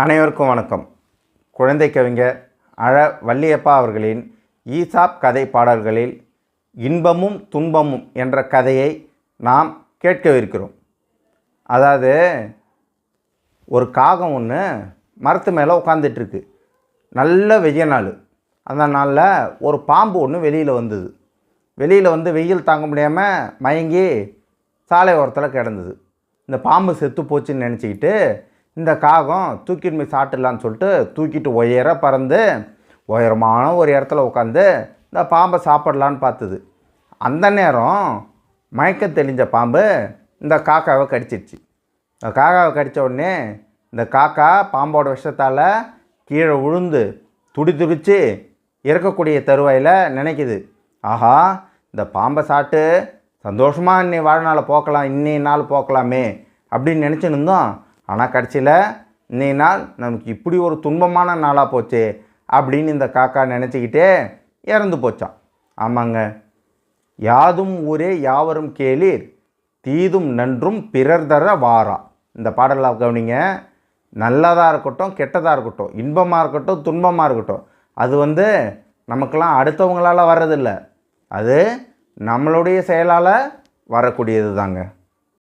அனைவருக்கும் வணக்கம். குழந்தை கவிஞர் அழ வள்ளியப்பா அவர்களின் ஈசாப் கதை பாடல்களில் இன்பமும் துன்பமும் என்ற கதையை நாம் கேட்கவிருக்கிறோம். அதாவது ஒரு காகம் ஒன்று மரத்து மேலே உட்காந்துட்ருக்கு நல்ல வெய்ய நாள். அந்த நாளில் ஒரு பாம்பு ஒன்று வெளியில் வந்தது. வெளியில் வந்து வெயில் தாங்க முடியாமல் மயங்கி சாலை ஓரத்தில் கிடந்தது. இந்த பாம்பு செத்து போச்சுன்னு நினச்சிக்கிட்டு இந்த காகம் தூக்கிட்டு போய் சாப்பிட்டுலான்னு சொல்லிட்டு தூக்கிட்டு உயர பறந்து உயரமான ஒரு இடத்துல உட்காந்து இந்த பாம்பை சாப்பிட்லான்னு பார்த்தது. அந்த நேரம் மயக்க தெளிஞ்ச பாம்பு இந்த காக்காவை கடிச்சிருச்சு. இந்த காக்காவை கடித்த உடனே இந்த காக்கா பாம்போட விஷத்தால் கீழே விழுந்து துடி துடித்து இறக்கக்கூடிய தருவாயில் நினைக்குது. ஆஹா இந்த பாம்பை சாப்பிட்டு சந்தோஷமாக இன்னி வாழ்நாளை போக்கலாம் இன்னி நாள் போக்கலாமே அப்படின்னு நினச்சின்னு இருந்தோம். ஆனால் கடைசியில் இன்னைய நாள் நமக்கு இப்படி ஒரு துன்பமான நாளாக போச்சே அப்படின்னு இந்த காக்கா நினச்சிக்கிட்டே இறந்து போச்சான் ஆமாங்க. யாதும் ஊரே யாவரும் கேளீர் தீதும் நன்றும் பிறர் தர வாரா. இந்த பாடலாக கவனிங்க. நல்லதாக இருக்கட்டும் கெட்டதாக இருக்கட்டும் இன்பமாக இருக்கட்டும் துன்பமாக இருக்கட்டும் அது வந்து நமக்கெல்லாம் அடுத்தவங்களால் வர்றதில்ல. அது நம்மளுடைய செயலால் வரக்கூடியது தாங்க